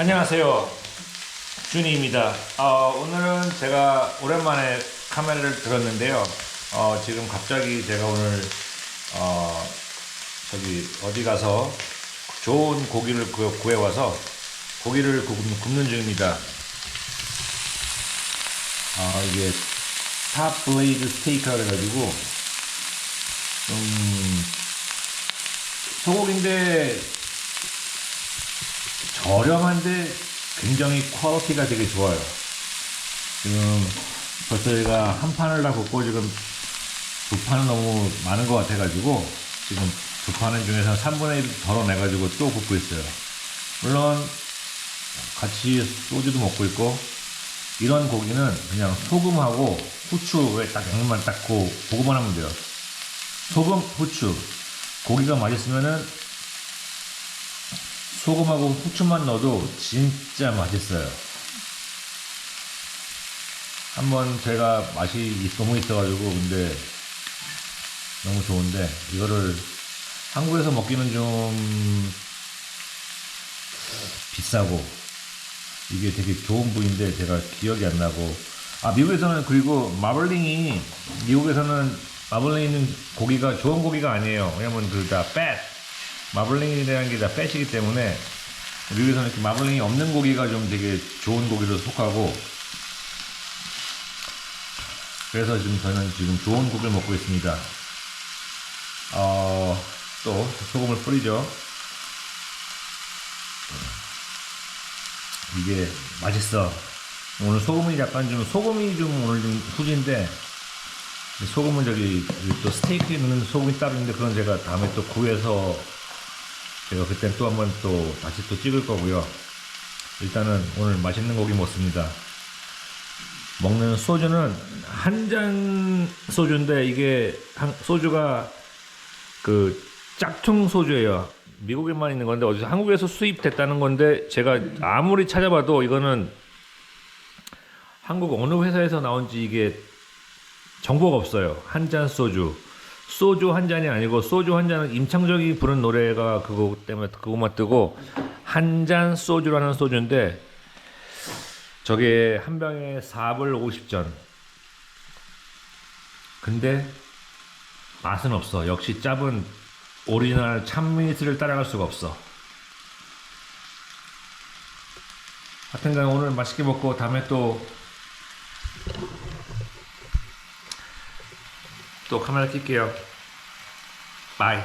안녕하세요. 준이입니다. 어, 오늘은 제가 오랜만에 카메라를 들었는데요. 어, 지금 갑자기 제가 오늘 어, 저기 어디 가서 좋은 고기를 구- 구해와서 고기를 굽는, 중입니다. 아, 이게 탑 블레이드 스테이크라 그래가지고 좀 소고기인데 저렴한데 굉장히 퀄리티가 되게 좋아요. 지금 벌써 저희가 한 판을 다 굽고 지금 두 판은 너무 많은 것 같아가지고 지금 두 판은 중에서 3분의 1 덜어내가지고 또 굽고 있어요. 물론 같이 소주도 먹고 있고 이런 고기는 그냥 소금하고 후추에 딱 양념만 닦고 보고만 하면 돼요. 소금, 후추. 고기가 맛있으면은 소금하고 후추만 넣어도 진짜 맛있어요. 한번 제가 맛이 너무 있어가지고 근데 너무 좋은데 이거를 한국에서 먹기는 좀 비싸고 이게 되게 좋은 부위인데 제가 기억이 안 나고. 아 미국에서는 그리고 마블링이 미국에서는 마블링 있는 고기가 좋은 고기가 아니에요. 왜냐면 그다 팻 마블링이라는 게다 팻이기 때문에 미국에서는 이렇게 마블링이 없는 고기가 좀 되게 좋은 고기로 속하고 그래서 지금 저는 지금 좋은 고기를 먹고 있습니다 어, 또 소금을 뿌리죠 이게 맛있어. 오늘 소금이 약간 좀 소금이 좀 오늘 좀 후진데 소금은 저기 또 스테이크에 넣는 소금이 따로 있는데 그건 제가 다음에 또 구해서 제가 그때 또 한 번 또 다시 또 찍을 거고요. 일단은 오늘 맛있는 고기 먹습니다. 먹는 소주는 한 잔 소주인데 이게 한- 소주가 그 짝퉁 소주예요. 미국에만 있는 건데 어디서 한국에서 수입됐다는 건데 제가 아무리 찾아봐도 이거는 한국 어느 회사에서 나온지 이게 정보가 없어요. 한 잔 소주. 소주 한 잔이 아니고 소주 한 잔은 임창정이 부른 노래가 그거 때문에 그것만 뜨고 한 잔 소주라는 소주인데 저게 한 병에 4불 50전. 근데 맛은 없어. 역시 짭은 오리지널 참미스를 따라갈 수가 없어. 하여튼간 오늘 맛있게 먹고 다음에 또 또 카메라 낄게요. 바이.